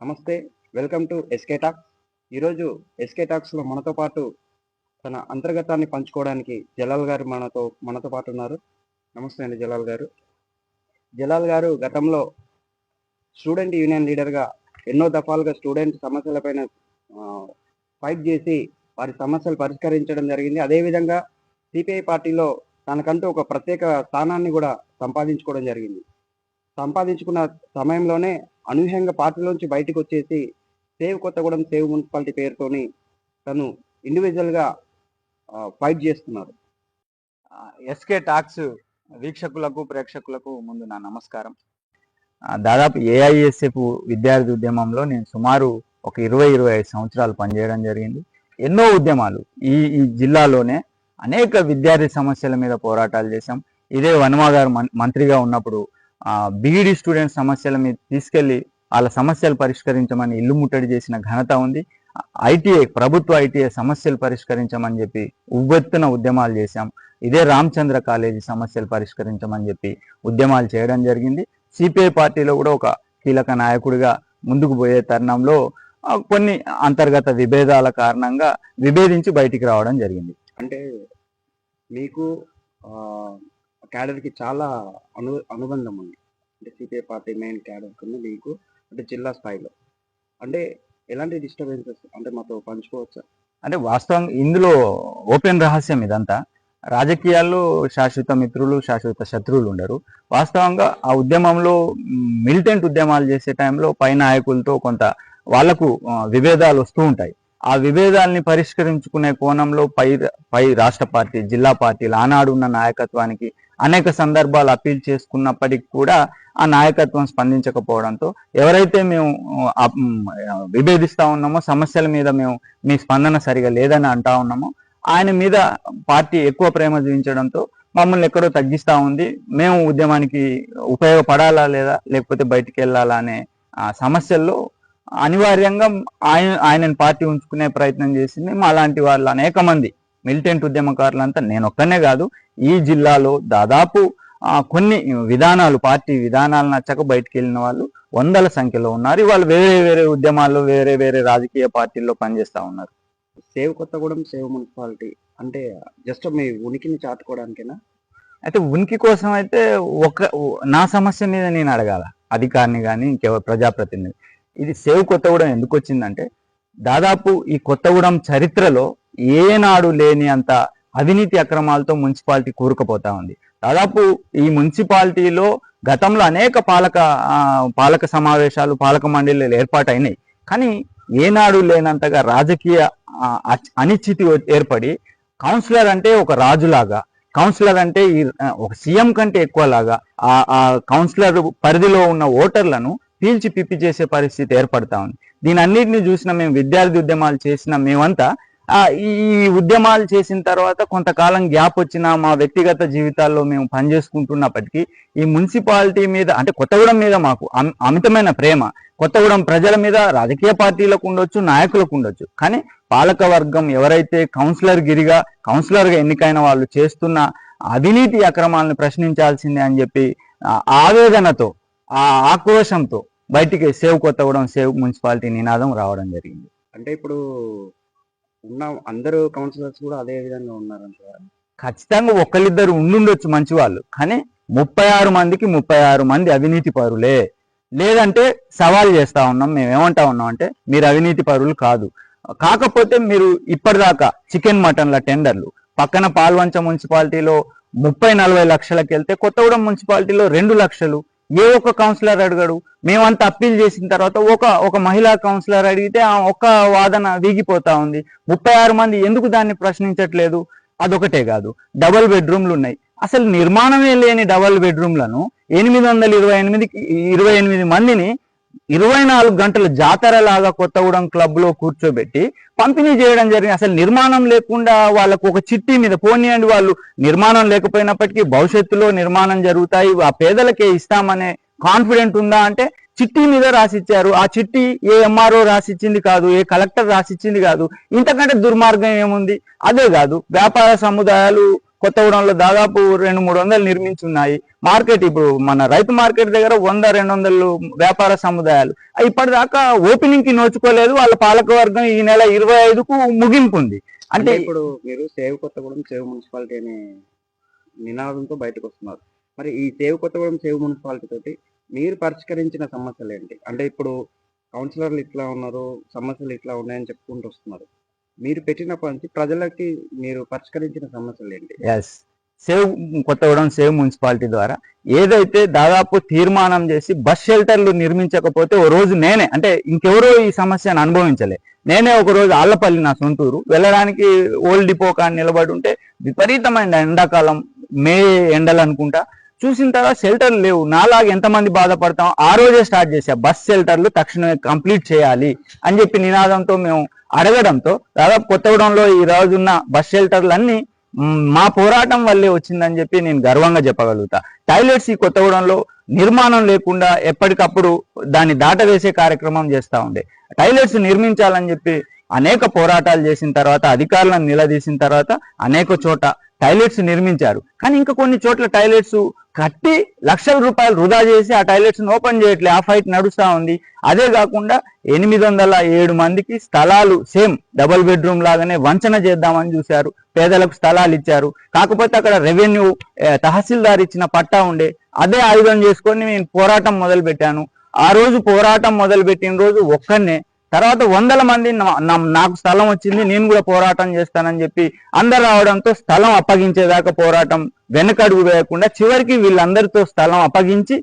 నమస్తే welcome to SK talks. ఈరోజు SK టాక్స్లో మనతో పాటు తన అంతర్గతాన్ని పంచుకోవడానికి జలాల్ గారు మనతో మనతో పాటు ఉన్నారు. నమస్తే అండి జలాల్ గారు. జలాల్ గారు గతంలో స్టూడెంట్ యూనియన్ లీడర్గా ఎన్నో దఫాలుగా స్టూడెంట్ సమస్యలపైన ఫైట్ చేసి వారి సమస్యలు పరిష్కరించడం జరిగింది. అదేవిధంగా సిపిఐ పార్టీలో తనకంటూ ఒక ప్రత్యేక స్థానాన్ని కూడా సంపాదించుకోవడం జరిగింది. సంపాదించుకున్న సమయంలోనే అనూహ్యంగా పార్టీలోంచి బయటకు వచ్చేసి సేవ్ కొత్తగూడెం సేవ్ మున్సిపాలిటీ పేరుతోని తను ఇండివిజువల్గా ఫైట్ చేస్తున్నారు. ఎస్కే టాక్స్ వీక్షకులకు ప్రేక్షకులకు ముందు నా నమస్కారం. దాదాపు ఏఐఎస్ఎఫ్ విద్యార్థి ఉద్యమంలో నేను సుమారు ఒక ఇరవై ఇరవై ఐదు సంవత్సరాలు పనిచేయడం జరిగింది. ఎన్నో ఉద్యమాలు ఈ ఈ జిల్లాలోనే అనేక విద్యార్థి సమస్యల మీద పోరాటాలు చేశాం. ఇదే వనమా గారు మం- మంత్రిగా ఉన్నప్పుడు బీఈడి స్టూడెంట్ సమస్యల మీద తీసుకెళ్ళి వాళ్ళ సమస్యలు పరిష్కరించమని ఇల్లు ముట్టడి చేసిన ఘనత ఉంది. ఐటీఐ ప్రభుత్వ ఐటీఐ సమస్యలు పరిష్కరించమని చెప్పి ఉవ్వెత్తున ఉద్యమాలు చేశాం. ఇదే రామచంద్ర కాలేజీ సమస్యలు పరిష్కరించమని చెప్పి ఉద్యమాలు చేయడం జరిగింది. సిపిఐ పార్టీలో కూడా ఒక కీలక నాయకుడిగా ముందుకు పోయే తరుణంలో కొన్ని అంతర్గత విభేదాల కారణంగా విభేదించి బయటికి రావడం జరిగింది. అంటే మీకు క్యాడర్కి చాలా అను అనుబంధం ఉంది. అంటే సిపిఐ పార్టీ మెయిన్ క్యాడర్ కింద మీకు అంటే జిల్లా స్థాయిలో. అంటే ఎలాంటి డిస్టర్బెన్సెస్ అంటే మాతో పంచుకోవచ్చా? అంటే వాస్తవంగా ఇందులో ఓపెన్ రహస్యం ఇదంతా. రాజకీయాల్లో శాశ్వత మిత్రులు శాశ్వత శత్రువులు ఉండరు. వాస్తవంగా ఆ ఉద్యమంలో మిలిటెంట్ ఉద్యమాలు చేసే టైంలో పై నాయకులతో కొంత వాళ్ళకు విభేదాలు వస్తూ ఉంటాయి. ఆ విభేదాల్ని పరిష్కరించుకునే కోణంలో పై పై రాష్ట్ర పార్టీ జిల్లా పార్టీలు ఆనాడున్న నాయకత్వానికి అనేక సందర్భాలు అప్పీల్ చేసుకున్నప్పటికీ కూడా ఆ నాయకత్వం స్పందించకపోవడంతో ఎవరైతే మేము విభేదిస్తా ఉన్నామో సమస్యల మీద మేము మీ స్పందన సరిగా లేదని అంటా ఉన్నాము ఆయన మీద పార్టీ ఎక్కువ ప్రేమ చూపించడంతో మమ్మల్ని ఎక్కడో తగ్గిస్తా ఉంది. మేము ఉద్యమానికి ఉపయోగపడాలా లేదా లేకపోతే బయటికి వెళ్ళాలా అనే ఆ సమస్యల్లో అనివార్యంగా ఆయన ఆయనను పార్టీ ఉంచుకునే ప్రయత్నం చేసింది మా లాంటి వాళ్ళు అనేక మంది. మిలిటెంట్ ఉద్యమకారులంతా నేను ఒక్కనే కాదు ఈ జిల్లాలో దాదాపు కొన్ని విధానాలు పార్టీ విధానాలు నచ్చక బయటికి వెళ్ళిన వాళ్ళు వందల సంఖ్యలో ఉన్నారు. వాళ్ళు వేరే వేరే ఉద్యమాల్లో వేరే వేరే రాజకీయ పార్టీల్లో పనిచేస్తా ఉన్నారు. సేవ్ కొత్తగూడెం సేవ్ మున్సిపాలిటీ అంటే జస్ట్ మీ ఉనికిని చాటుకోవడానికేనా? అయితే ఉనికి కోసం అయితే ఒక నా సమస్య మీద నేను అడగాల. అధికారిని కానీ ఇంకెవరు ప్రజాప్రతినిధి. ఇది సేవ్ కొత్తగూడెం ఎందుకు వచ్చిందంటే దాదాపు ఈ కొత్తగూడెం చరిత్రలో ఏనాడు లేని అంత అవినీతి అక్రమాలతో మున్సిపాలిటీ కూరుకుపోతా ఉంది. దాదాపు ఈ మున్సిపాలిటీలో గతంలో అనేక పాలక పాలక సమావేశాలు పాలక మండలిలు ఏర్పాటైనాయి. కానీ ఏనాడు లేనంతగా రాజకీయ అచ్- అనిశ్చితి ఏర్పడి కౌన్సిలర్ అంటే ఒక రాజులాగా కౌన్సిలర్ అంటే ఈ ఒక సీఎం కంటే ఎక్కువ లాగా ఆ ఆ కౌన్సిలర్ పరిధిలో ఉన్న ఓటర్లను పీల్చి పిప్పి చేసే పరిస్థితి ఏర్పడతా ఉంది. దీని అన్నిటిని చూసిన మేము విద్యార్థి ఉద్యమాలు చేసిన మేమంతా ఈ ఉద్యమాలు చేసిన తర్వాత కొంతకాలం గ్యాప్ వచ్చిన మా వ్యక్తిగత జీవితాల్లో మేము పనిచేసుకుంటున్నప్పటికీ ఈ మున్సిపాలిటీ మీద అంటే కొత్తగూడెం మీద మాకు అమితమైన ప్రేమ. కొత్తగూడెం ప్రజల మీద రాజకీయ పార్టీలకు ఉండొచ్చు నాయకులకు ఉండొచ్చు. కానీ పాలక వర్గం ఎవరైతే కౌన్సిలర్ గిరిగా కౌన్సిలర్గా ఎన్నికైన వాళ్ళు చేస్తున్న అవినీతి అక్రమాలను ప్రశ్నించాల్సిందే అని చెప్పి ఆ ఆవేదనతో ఆ ఆక్రోశంతో బయటికి సేవ్ కొత్తగూడెం సేవ్ మున్సిపాలిటీ నినాదం రావడం జరిగింది. అంటే ఇప్పుడు ఉన్న అందరూ కౌన్సిలర్స్ కూడా అదే విధంగా ఉన్నారంటారా ఖచ్చితంగా ఒకళ్ళిద్దరు ఉండుండొచ్చు మంచి వాళ్ళు కానీ ముప్పై ఆరు మందికి ముప్పై ఆరు మంది అవినీతి పరులే. లేదంటే సవాల్ చేస్తా ఉన్నాం మేము ఏమంటా ఉన్నాం అంటే మీరు అవినీతి పరులు కాదు. కాకపోతే మీరు ఇప్పటిదాకా చికెన్ మటన్ల టెండర్లు పక్కన పాల్వంచ మున్సిపాలిటీలో ముప్పై నలభై లక్షలకు వెళ్తే కొత్తగూడెం మున్సిపాలిటీలో రెండు లక్షలు ఏ ఒక్క కౌన్సిలర్ అడగడు. మేమంతా అప్పీల్ చేసిన తర్వాత ఒక ఒక మహిళా కౌన్సిలర్ అడిగితే ఆ ఒక్క వాదన వీగిపోతా ఉంది. ముప్పై ఆరు మంది ఎందుకు దాన్ని ప్రశ్నించట్లేదు? అదొకటే కాదు. డబల్ బెడ్రూమ్లు ఉన్నాయి. అసలు నిర్మాణమే లేని డబల్ బెడ్రూమ్లను ఎనిమిది వందల ఇరవై ఎనిమిది ఇరవై ఎనిమిది మందిని ఇరవై నాలుగు గంటల జాతర లాగా కొత్తగూడెం క్లబ్లో కూర్చోబెట్టి పంపిణీ చేయడం జరిగింది. అసలు నిర్మాణం లేకుండా వాళ్ళకు ఒక చిట్టి మీద పోనీయండి వాళ్ళు. నిర్మాణం లేకపోయినప్పటికీ భవిష్యత్తులో నిర్మాణం జరుగుతాయి. ఆ పేదలకే ఇస్తామనే కాన్ఫిడెంట్ ఉందా అంటే చిట్టి మీద రాసిచ్చారు. ఆ చిట్టి ఏ ఎంఆర్ఓ రాసిచ్చింది కాదు ఏ కలెక్టర్ రాసిచ్చింది కాదు. ఇంతకంటే దుర్మార్గం ఏముంది? అదే కాదు. వ్యాపార సముదాయాలు కొత్తగూడెంలో దాదాపు రెండు మూడు వందలు నిర్మించి ఉన్నాయి. మార్కెట్ ఇప్పుడు మన రైతు మార్కెట్ దగ్గర వంద రెండు వందలు వ్యాపార సముదాయాలు. ఇప్పటిదాకా ఓపెనింగ్కి నోచుకోలేదు. వాళ్ళ పాలకవర్గం ఈ నెల ఇరవై ఐదుకు ముగింపు ఉంది. అంటే అంటే ఇప్పుడు మీరు సేవ్ కొత్తగూడెం సేవ్ మున్సిపాలిటీ అనే నినాదంతో బయటకు వస్తున్నారు. మరి ఈ సేవ్ కొత్తగూడెం సేవ్ మున్సిపాలిటీ తోటి మీరు పరిష్కరించిన సమస్యలు ఏంటి? అంటే ఇప్పుడు కౌన్సిలర్లు ఇట్లా ఉన్నారు సమస్యలు ఇట్లా ఉన్నాయని చెప్పుకుంటూ వస్తున్నారు. మీరు పెట్టినప్పటి నుంచి ప్రజలకి మీరు పరిష్కరించిన సమస్యలు ఏంటి? Yes save Kothagudem save municipality ద్వారా ఏదైతే దాదాపు తీర్మానం చేసి బస్ షెల్టర్లు నిర్మించకపోతే ఓ రోజు నేనే అంటే ఇంకెవరో ఈ సమస్యను అనుభవించలే. నేనే ఒక రోజు ఆళ్ళపల్లి నా సొంతూరు వెళ్ళడానికి ఓల్డ్ డిపో కాని నిలబడి ఉంటే విపరీతమైన ఎండాకాలం మే ఎండలు అనుకుంటా చూసిన తర్వాత షెల్టర్లు లేవు. నాలాగా ఎంతమంది బాధపడతాం? ఆ రోజే స్టార్ట్ చేసా బస్ షెల్టర్లు తక్షణమే కంప్లీట్ చేయాలి అని చెప్పి నినాదంతో మేము అడగడంతో దాదాపు కొత్తగూడెంలో ఈ రోజున్న బస్ షెల్టర్లు అన్ని మా పోరాటం వల్లే వచ్చిందని చెప్పి నేను గర్వంగా చెప్పగలుగుతా. టాయిలెట్స్ ఈ కొత్తగూడెంలో నిర్మాణం లేకుండా ఎప్పటికప్పుడు దాన్ని దాటవేసే కార్యక్రమం చేస్తా ఉండే. టాయిలెట్స్ నిర్మించాలని చెప్పి అనేక పోరాటాలు చేసిన తర్వాత అధికారులను నిలదీసిన తర్వాత అనేక చోట టాయిలెట్స్ నిర్మించారు. కానీ ఇంకా కొన్ని చోట్ల టాయిలెట్స్ కట్టి లక్షల రూపాయలు వృధా చేసి ఆ టాయిలెట్స్ ఓపెన్ చేయట్లే ఆ ఫైట్ నడుస్తా ఉంది. అదే కాకుండా ఎనిమిది వందల ఏడు మందికి స్థలాలు సేమ్ డబుల్ బెడ్రూమ్ లాగానే వంచన చేద్దామని చూశారు. పేదలకు స్థలాలు ఇచ్చారు. కాకపోతే అక్కడ రెవెన్యూ తహసీల్దార్ ఇచ్చిన పట్టా ఉండే అదే ఆయుధం చేసుకొని నేను పోరాటం మొదలు పెట్టాను ఆ రోజు పోరాటం మొదలు పెట్టిన రోజు ఒక్కనే తర్వాత వందల మంది నాకు స్థలం వచ్చింది నేను కూడా పోరాటం చేస్తానని చెప్పి అందరు రావడంతో స్థలం అప్పగించేదాకా పోరాటం వెనకడుగు వేయకుండా చివరికి వీళ్ళందరితో స్థలం అప్పగించి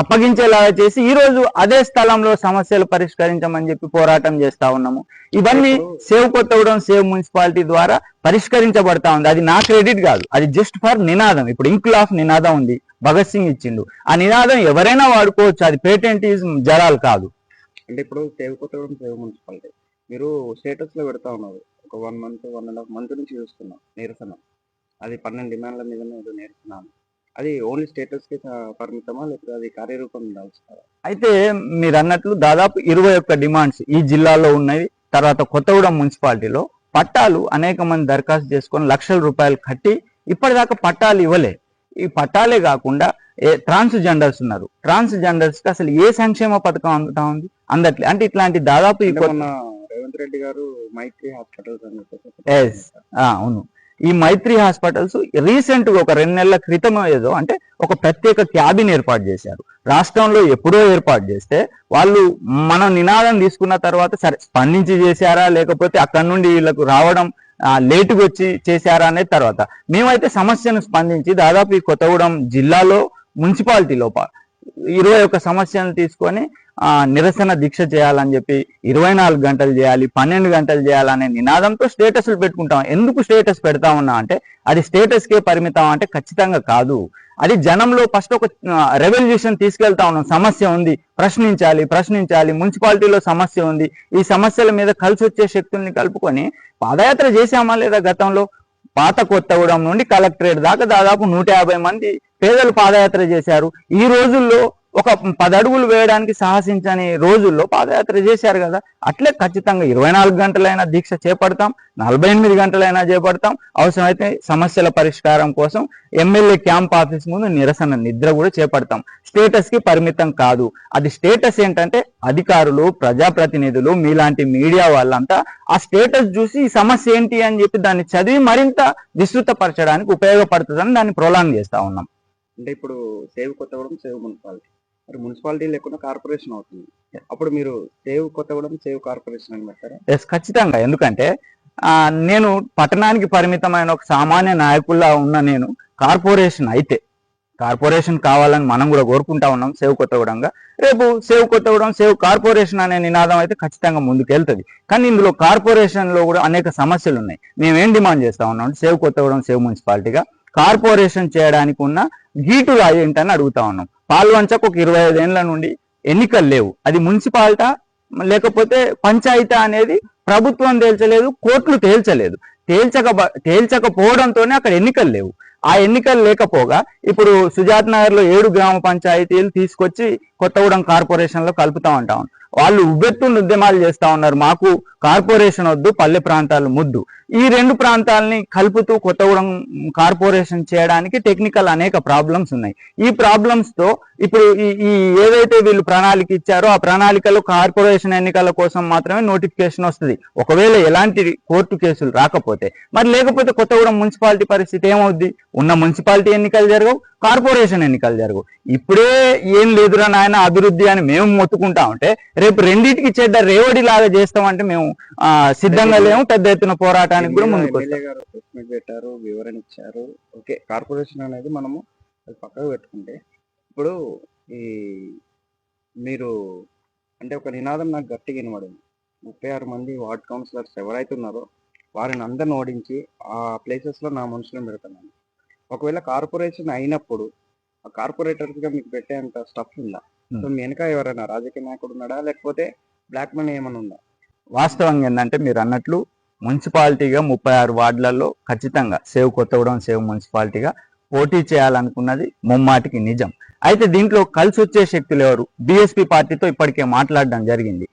అప్పగించేలాగా చేసి ఈ రోజు అదే స్థలంలో సమస్యలు పరిష్కరించమని చెప్పి పోరాటం చేస్తా ఉన్నాము. ఇవన్నీ సేవ్ కొత్తగూడెం సేవ్ మున్సిపాలిటీ ద్వారా పరిష్కరించబడతా ఉంది. అది నా క్రెడిట్ కాదు. అది జస్ట్ ఫర్ నినాదం. ఇప్పుడు ఇంకుల్ ఆఫ్ నినాదం ఉంది. భగత్ సింగ్ ఇచ్చిండు. ఆ నినాదం ఎవరైనా వాడుకోవచ్చు. అది పేటెంట్ ఈజ్ జరాల్ కాదు. అంటే ఇప్పుడు సేవ్ కొత్తగూడెం సేవ్ మున్సిపాలిటీ మీరు స్టేటస్లో పెడతా ఉన్నారు. ఒక one month one and half month నుంచి చూస్తున్నాం నిరసన. అది పన్నెండు డిమాండ్ల మీద ఏదో నిరసన అది ఓన్లీ స్టేటస్కి పరిమితమా? లేకపోతే అది కార్యరూపం దాల్చుతారా అయితే మీరు అన్నట్లు దాదాపు ఇరవై ఒక్క డిమాండ్స్ ఈ జిల్లాలో ఉన్నాయి. తర్వాత కొత్తగూడెం మున్సిపాలిటీలో పట్టాలు అనేక మంది దరఖాస్తు చేసుకొని లక్షల రూపాయలు కట్టి ఇప్పటిదాకా పట్టాలు ఇవ్వలే. ఈ పట్టాలే కాకుండా ఏ ట్రాన్స్ జెండర్స్ ఉన్నారు. ట్రాన్స్ జెండర్స్కి అసలు ఏ సంక్షేమ పథకం అందుతా ఉంది? అందట్లే. అంటే ఇట్లాంటి దాదాపు రేవంత్ రెడ్డి గారు మైత్రి హాస్పిటల్స్ అవును. ఈ మైత్రి హాస్పిటల్స్ రీసెంట్గా ఒక రెండు నెలల క్రితం ఏదో అంటే ఒక ప్రత్యేక క్యాబిన్ ఏర్పాటు చేశారు. రాష్ట్రంలో ఎప్పుడో ఏర్పాటు చేస్తే వాళ్ళు మనం నినాదం తీసుకున్న తర్వాత సరే స్పందించి చేశారా? లేకపోతే అక్కడి నుండి వీళ్ళకు రావడం లేటుగా వచ్చి చేశారా అనేది తర్వాత. మేమైతే సమస్యను స్పందించి దాదాపు ఈ కొత్తగూడెం జిల్లాలో మున్సిపాలిటీ లోపల ఇరవై ఒక్క సమస్యను తీసుకొని నిరసన దీక్ష చేయాలని చెప్పి ఇరవై నాలుగు గంటలు చేయాలి పన్నెండు గంటలు చేయాలనే నినాదంతో స్టేటస్లు పెట్టుకుంటాం. ఎందుకు స్టేటస్ పెడతా ఉన్నా అంటే అది స్టేటస్కే పరిమితం అంటే ఖచ్చితంగా కాదు. అది జనంలో ఫస్ట్ ఒక రెవల్యూషన్ తీసుకెళ్తా ఉన్నాం సమస్య ఉంది. ప్రశ్నించాలి ప్రశ్నించాలి. మున్సిపాలిటీలో సమస్య ఉంది. ఈ సమస్యల మీద కలిసి వచ్చే శక్తుల్ని కలుపుకొని పాదయాత్ర చేశామా లేదా గతంలో? పాత కొత్తగూడెం నుండి కలెక్టరేట్ దాకా దాదాపు నూట యాభై మంది పేదలు పాదయాత్ర చేశారు. ఈ రోజుల్లో ఒక పది అడుగులు వేయడానికి సాహసించని రోజుల్లో పాదయాత్ర చేశారు కదా. అట్లే ఖచ్చితంగా ఇరవై నాలుగు గంటలైనా దీక్ష చేపడతాం నలభై ఎనిమిది గంటలైనా చేపడతాం. అవసరమైతే సమస్యల పరిష్కారం కోసం ఎమ్మెల్యే క్యాంప్ ఆఫీస్ ముందు నిరసన నిద్ర కూడా చేపడతాం. స్టేటస్కి పరిమితం కాదు. అది స్టేటస్ ఏంటంటే అధికారులు ప్రజాప్రతినిధులు మీలాంటి మీడియా వాళ్ళంతా ఆ స్టేటస్ చూసి ఈ సమస్య ఏంటి అని చెప్పి దాన్ని చదివి మరింత విస్తృతపరచడానికి ఉపయోగపడుతుందని దాన్ని ప్రొలాంగ్ చేస్తా ఉన్నాం. అంటే ఇప్పుడు సేవ్ కొత్తగూడెం సేవ్ మున్సిపాలిటీ. మరి మున్సిపాలిటీ లేకుండా కార్పొరేషన్ అవుతుంది. అప్పుడు మీరు సేవ్ కొత్తగూడెం సేవ్ కార్పొరేషన్ అని పెట్టారా ఎస్ ఖచ్చితంగా. ఎందుకంటే నేను పట్టణానికి పరిమితమైన ఒక సామాన్య నాయకుల్లా ఉన్న నేను కార్పొరేషన్ అయితే కార్పొరేషన్ కావాలని మనం కూడా కోరుకుంటా ఉన్నాం సేవ్ కొత్తగూడెంగా రేపు సేవ్ కొత్తగూడెం సేవ్ కార్పొరేషన్ అనే నినాదం అయితే ఖచ్చితంగా ముందుకెళ్తుంది. కానీ ఇందులో కార్పొరేషన్లో కూడా అనేక సమస్యలు ఉన్నాయి. మేమేం డిమాండ్ చేస్తా ఉన్నాం? సేవ్ కొత్తగూడెం సేవ్ మున్సిపాలిటీగా. కార్పొరేషన్ చేయడానికి ఉన్న గీటులు ఏంటని అడుగుతా ఉన్నాం. పాల్వంచకు ఒక ఇరవై ఐదేళ్ళ నుండి ఎన్నికలు లేవు. అది మున్సిపాలిటా లేకపోతే పంచాయతీ అనేది ప్రభుత్వం తేల్చలేదు కోర్టులు తేల్చలేదు. తేల్చక తేల్చకపోవడంతోనే అక్కడ ఎన్నికలు లేవు. ఆ ఎన్నికలు లేకపోగా ఇప్పుడు సుజాత్ నగర్లో ఏడు గ్రామ పంచాయతీలు తీసుకొచ్చి కొత్తగూడెం కార్పొరేషన్లో కలుపుతా ఉంటాం. వాళ్ళు ఉవ్వెత్తున ఉద్యమాలు చేస్తా ఉన్నారు. మాకు కార్పొరేషన్ వద్దు పల్లె ప్రాంతాలు ముద్దు. ఈ రెండు ప్రాంతాలని కలుపుతూ కొత్తగూడెం కార్పొరేషన్ చేయడానికి టెక్నికల్ అనేక ప్రాబ్లమ్స్ ఉన్నాయి. ఈ ప్రాబ్లమ్స్తో ఇప్పుడు ఈ ఈ ఏదైతే వీళ్ళు ప్రణాళిక ఇచ్చారో ఆ ప్రణాళికలో కార్పొరేషన్ ఎన్నికల కోసం మాత్రమే నోటిఫికేషన్ వస్తుంది. ఒకవేళ ఎలాంటి కోర్టు కేసులు రాకపోతే. మరి లేకపోతే కొత్తగూడెం మున్సిపాలిటీ పరిస్థితి ఏమవుద్ది? ఉన్న మున్సిపాలిటీ ఎన్నికలు జరగవు కార్పొరేషన్ ఎన్నికలు జరగవు. ఇప్పుడే ఏం లేదురా నాయన అభివృద్ధి అని మేము మొత్తుకుంటా ఉంటే రేపు రెండింటికి చెడ్డ రేవడి లాగా చేస్తామంటే మేము సిద్ధంగా లేము పెద్ద ఎత్తున పోరాటానికి కూడా ముందుకు పెట్టారు వివరణ ఇచ్చారు. ఓకే కార్పొరేషన్ అనేది మనము అది పక్కకు పెట్టుకుంటే ఇప్పుడు ఈ మీరు అంటే ఒక నినాదం నాకు గట్టిగా వినబడింది. ముప్పై ఆరు మంది వార్డ్ కౌన్సిలర్స్ ఎవరైతే ఉన్నారో వారిని అందరిని ఓడించి ఆ ప్లేసెస్లో నా మనుషులను పెడుతున్నాను ఒకవేళ కార్పొరేషన్ అయినప్పుడు ఆ కార్పొరేటర్స్గా మీకు పెట్టేంత స్టఫ్ ఉందా? Hmm. సో మీ వెనక ఎవరైనా రాజకీయ నాయకుడు ఉన్నాడా? లేకపోతే బ్లాక్ మనీ ఏమైనా ఉందా? వాస్తవంగా ఏంటంటే మీరు అన్నట్లు మున్సిపాలిటీగా ముప్పై ఆరు వార్డులలో ఖచ్చితంగా సేవ్ కొత్తగూడెం సేవ్ మున్సిపాలిటీగా పోటీ చేయాలనుకున్నది ముమ్మాటికి నిజం. అయితే దీంట్లో కలిసి వచ్చే శక్తులు ఎవరు? బీఎస్పీ పార్టీతో ఇప్పటికే మాట్లాడడం జరిగింది.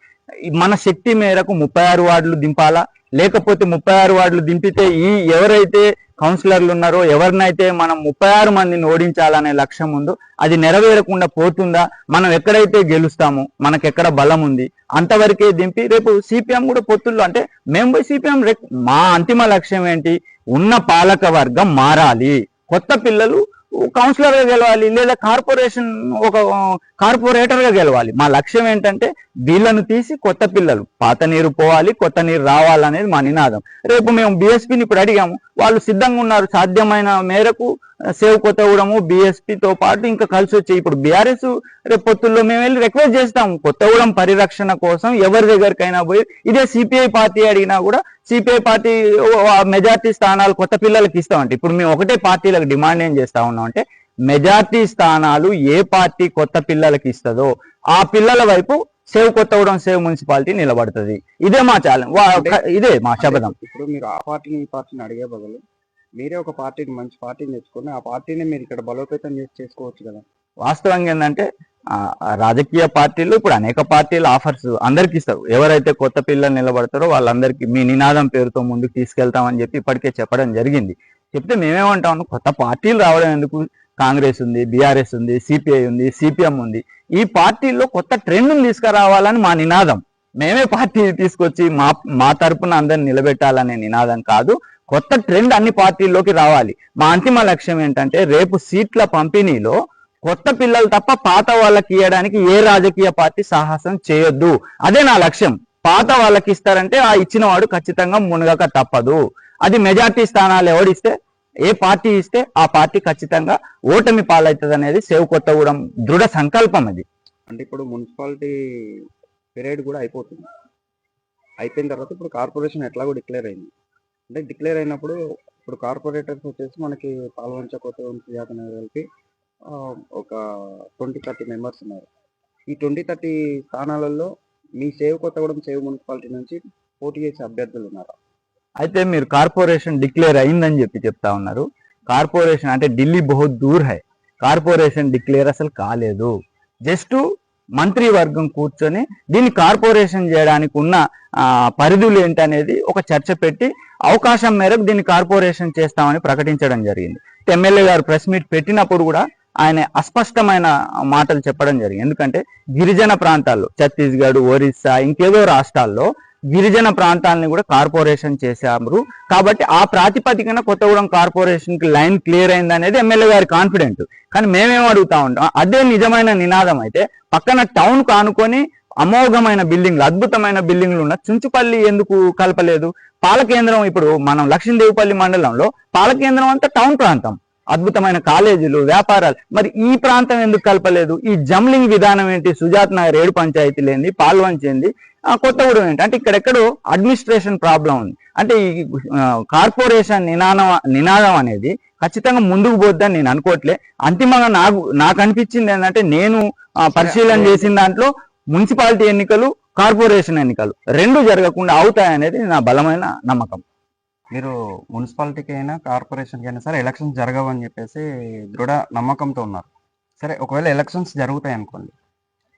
మన శక్తి మేరకు ముప్పై ఆరు వార్డులు దింపాలా? లేకపోతే ముప్పై ఆరు వార్డులు దింపితే ఈ ఎవరైతే కౌన్సిలర్లు ఉన్నారో ఎవరినైతే మనం ముప్పై ఆరు మందిని ఓడించాలనే లక్ష్యం ఉందో అది నెరవేరకుండా పోతుందా? మనం ఎక్కడైతే గెలుస్తామో మనకు ఎక్కడ బలం ఉంది అంతవరకే దింపి రేపు సిపిఎం కూడా పొత్తుల్లో అంటే మేము పోయి సిపిఎం మా అంతిమ లక్ష్యం ఏంటి? ఉన్న పాలక వర్గం మారాలి. కొత్త పిల్లలు కౌన్సిలర్గా గెలవాలి లేదా కార్పొరేషన్ ఒక కార్పొరేటర్గా గెలవాలి. మా లక్ష్యం ఏంటంటే వీళ్ళను తీసి కొత్త పిల్లలు పాత నీరు పోవాలి కొత్త నీరు రావాలనేది మా నినాదం. రేపు మేము బీఎస్పీని ఇప్పుడు అడిగాము వాళ్ళు సిద్ధంగా ఉన్నారు సాధ్యమైన మేరకు సేవ్ కొత్తగూడెము బీఎస్పీతో పాటు ఇంకా కలిసి వచ్చి ఇప్పుడు బీఆర్ఎస్ రేపు పొత్తుల్లో మేము వెళ్ళి రిక్వెస్ట్ చేస్తాము కొత్తగూడెం పరిరక్షణ కోసం ఎవరి దగ్గరికైనా పోయి ఇదే సిపిఐ పార్టీ అడిగినా కూడా సిపిఐ పార్టీ మెజార్టీ స్థానాలు కొత్త పిల్లలకి ఇస్తామంటే ఇప్పుడు మేము ఒకటే పార్టీలకు డిమాండ్ ఏం చేస్తా ఉన్నాం అంటే మెజార్టీ స్థానాలు ఏ పార్టీ కొత్త పిల్లలకి ఇస్తుందో ఆ పిల్లల వైపు సేవ్ కొత్తగూడెం సేవ్ మున్సిపాలిటీ నిలబడుతుంది. ఇదే మా ఛాలెంజ్ ఇదే మా శపథం ఇప్పుడు మీరు ఆ పార్టీని ఈ పార్టీని అడిగే బదులు మీరే ఒక పార్టీని మంచి పార్టీని తెచ్చుకొని ఆ పార్టీని మీరు ఇక్కడ బలోపేతం చేసి చేసుకోవచ్చు కదా. వాస్తవంగా ఏంటంటే రాజకీయ పార్టీలు ఇప్పుడు అనేక పార్టీలు ఆఫర్స్ అందరికి ఇస్తారు. ఎవరైతే కొత్త పిల్లలు నిలబడతారో వాళ్ళందరికీ మీ నినాదం పేరుతో ముందుకు తీసుకెళ్తామని చెప్పి ఇప్పటికే చెప్పడం జరిగింది. చెప్తే మేమేమంటాం కొత్త పార్టీలు రావడం ఎందుకు? కాంగ్రెస్ ఉంది బీఆర్ఎస్ ఉంది సిపిఐ ఉంది సిపిఎం ఉంది. ఈ పార్టీల్లో కొత్త ట్రెండ్ని తీసుకురావాలని మా నినాదం. మేమే పార్టీ తీసుకొచ్చి మా మా తరపున అందరిని నిలబెట్టాలనే నినాదం కాదు. కొత్త ట్రెండ్ అన్ని పార్టీల్లోకి రావాలి. మా అంతిమ లక్ష్యం ఏంటంటే రేపు సీట్ల పంపిణీలో కొత్త పిల్లలు తప్ప పాత వాళ్ళకి ఇవ్వడానికి ఏ రాజకీయ పార్టీ సాహసం చేయొద్దు. అదే నా లక్ష్యం. పాత వాళ్ళకి ఇస్తారంటే ఆ ఇచ్చిన వాడు ఖచ్చితంగా మునగక తప్పదు. అది మెజార్టీ స్థానాలు ఎవడిస్తే ఏ పార్టీ ఇస్తే ఆ పార్టీ ఖచ్చితంగా ఓటమి పాలవుతుంది అనేది సేవ్ కొత్తగూడెం దృఢ సంకల్పం అది. అంటే ఇప్పుడు మున్సిపాలిటీ పీరియడ్ కూడా అయిపోతుంది. అయిపోయిన తర్వాత ఇప్పుడు కార్పొరేషన్ ఎట్లాగో డిక్లేర్ అయింది. అంటే డిక్లేర్ అయినప్పుడు ఇప్పుడు కార్పొరేటర్స్ వచ్చేసి మనకి పాల్వంచ కొత్త కలిపి ఒక ట్వంటీ థర్టీ మెంబర్స్ ఉన్నారు. ఈ ట్వంటీ థర్టీ స్థానాలలో మీ సేవ్ కొత్తగూడెం సేవ్ మున్సిపాలిటీ నుంచి పోటీ చేసే అభ్యర్థులు ఉన్నారు. అయితే మీరు కార్పొరేషన్ డిక్లేర్ అయిందని చెప్పి చెప్తా ఉన్నారు. కార్పొరేషన్ అంటే ఢిల్లీ బహుత్ దూర్ హై. కార్పొరేషన్ డిక్లేర్ అసలు కాలేదు. జస్ట్ మంత్రివర్గం కూర్చొని దీన్ని కార్పొరేషన్ చేయడానికి ఉన్న పరిధులు ఏంటనేది ఒక చర్చ పెట్టి అవకాశం మేరకు దీన్ని కార్పొరేషన్ చేస్తామని ప్రకటించడం జరిగింది. ఎమ్మెల్యే గారు ప్రెస్ మీట్ పెట్టినప్పుడు కూడా ఆయన అస్పష్టమైన మాటలు చెప్పడం జరిగింది. ఎందుకంటే గిరిజన ప్రాంతాల్లో ఛత్తీస్గఢ్ ఒరిస్సా ఇంకేదో రాష్ట్రాల్లో గిరిజన ప్రాంతాలని కూడా కార్పొరేషన్ చేశారు. కాబట్టి ఆ ప్రాతిపదికన కొత్తగూడెం కార్పొరేషన్కి లైన్ క్లియర్ అయింది అనేది ఎమ్మెల్యే గారి కాన్ఫిడెంట్. కానీ మేమేం అడుగుతా ఉంటాం? అదే నిజమైన నినాదం అయితే పక్కన టౌన్ కానుకొని ఆనుకొని అమోఘమైన బిల్డింగ్లు అద్భుతమైన బిల్డింగ్లు ఉన్న చుంచుపల్లి ఎందుకు కలపలేదు? పాలకేంద్రం ఇప్పుడు మనం లక్ష్మీదేవిపల్లి మండలంలో పాలకేంద్రం అంతా టౌన్ ప్రాంతం. అద్భుతమైన కాలేజీలు వ్యాపారాలు. మరి ఈ ప్రాంతం ఎందుకు కలపలేదు? ఈ జమ్లింగ్ విధానం ఏంటి? సుజాత్ నగర్ ఏడు పంచాయతీలు ఏంది పాల్వంచి ఏంది ఆ, కొత్తగూడెం ఏంటి? అంటే ఇక్కడెక్కడో అడ్మినిస్ట్రేషన్ ప్రాబ్లం ఉంది. అంటే ఈ కార్పొరేషన్ నినాదం నినాదం అనేది ఖచ్చితంగా ముందుకు పోద్దని నేను అనుకోవట్లే. అంతిమంగా నాకు నాకు అనిపించింది ఏంటంటే నేను పరిశీలన చేసిన దాంట్లో మున్సిపాలిటీ ఎన్నికలు కార్పొరేషన్ ఎన్నికలు రెండు జరగకుండా అవుతాయనేది నా బలమైన నమ్మకం. మీరు మున్సిపాలిటీకి అయినా కార్పొరేషన్కి అయినా సరే ఎలక్షన్స్ జరగవని చెప్పేసి దృఢ నమ్మకంతో ఉన్నారు. సరే ఒకవేళ ఎలక్షన్స్ జరుగుతాయి అనుకోండి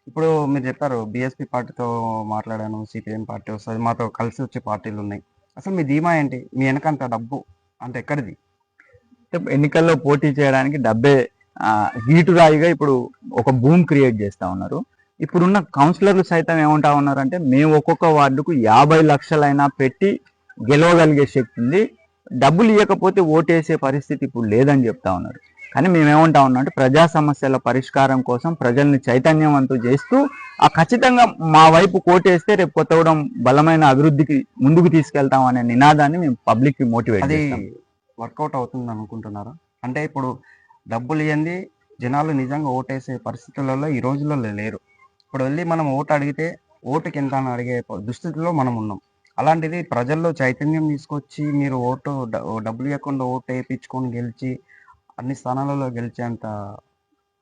ఇప్పుడు మీరు చెప్పారు బీఎస్పీ పార్టీతో మాట్లాడాను సిపిఎం పార్టీ వస్తుంది మాతో కలిసి వచ్చే పార్టీలు ఉన్నాయి. అసలు మీ ధీమా ఏంటి? మీ వెనకంత డబ్బు అంత ఎక్కడిది? ఎన్నికల్లో పోటీ చేయడానికి డబ్బే హీటు రాయిగా ఇప్పుడు ఒక భూమ్ క్రియేట్ చేస్తా ఉన్నారు. ఇప్పుడున్న కౌన్సిలర్లు సైతం ఏమంటా ఉన్నారంటే మేము ఒక్కొక్క వార్డుకు యాభై లక్షలైనా పెట్టి గెలవగలిగే శక్తి ఉంది. డబ్బులు ఇవ్వకపోతే ఓటేసే పరిస్థితి ఇప్పుడు లేదని చెప్తా ఉన్నారు. కానీ మేము ఏమంటా ఉన్నాం అంటే ప్రజా సమస్యల పరిష్కారం కోసం ప్రజల్ని చైతన్యవంతం చేస్తూ ఆ ఖచ్చితంగా మా వైపు కోటేస్తే రేపు కొత్తగూడెం బలమైన అభివృద్ధికి ముందుకు తీసుకెళ్తాం అనే నినాదాన్ని మేము పబ్లిక్ మోటివేట్ అది వర్కౌట్ అవుతుంది అనుకుంటున్నారా? అంటే ఇప్పుడు డబ్బులు ఇవ్వండి జనాలు నిజంగా ఓటేసే పరిస్థితులలో ఈ రోజుల్లో లేరు. ఇప్పుడు వెళ్ళి మనం ఓటు అడిగితే ఓటుకి ఎంత అని అడిగే దుస్థితిలో మనం ఉన్నాం. అలాంటిది ప్రజల్లో చైతన్యం తీసుకొచ్చి మీరు ఓటు డబ్బులు ఇవ్వకుండా ఓటు వేయించుకొని గెలిచి అన్ని స్థానాలలో గెలిచేంత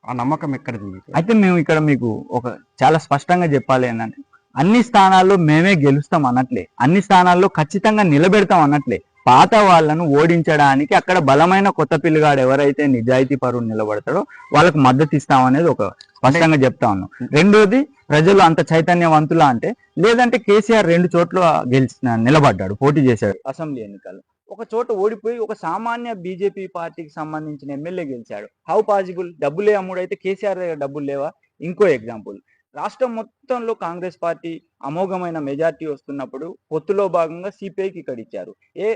ఆ నమ్మకం ఎక్కడిది మీకు? అయితే మేము ఇక్కడ మీకు ఒక చాలా స్పష్టంగా చెప్పాలి ఏంటంటే అన్ని స్థానాల్లో మేమే గెలుస్తాం అన్నట్లే. అన్ని స్థానాల్లో ఖచ్చితంగా నిలబెడతాం అన్నట్లే. పాత వాళ్ళను ఓడించడానికి అక్కడ బలమైన కొత్త పిల్లగాడు ఎవరైతే నిజాయితీ పరువు నిలబడతాడో వాళ్ళకు మద్దతు ఇస్తాం అనేది ఒక స్పష్టంగా చెప్తా ఉన్నాం. రెండోది ప్రజలు అంత చైతన్యవంతులా అంటే లేదంటే కేసీఆర్ రెండు చోట్ల గెలిచిన నిలబడ్డాడు పోటీ చేశాడు అసెంబ్లీ ఎన్నికలు ఒక చోట ఓడిపోయి ఒక సామాన్య బీజేపీ పార్టీకి సంబంధించిన ఎమ్మెల్యే గెలిచాడు. హౌ పాసిబుల్ డబ్బులే అయితే కేసీఆర్ దగ్గర డబ్బులు లేవా? ఇంకో ఎగ్జాంపుల్. రాష్ట్రం మొత్తంలో కాంగ్రెస్ పార్టీ అమోఘమైన మెజార్టీ వస్తున్నప్పుడు పొత్తులో భాగంగా సిపిఐకి ఇక్కడ ఇచ్చారు. ఏ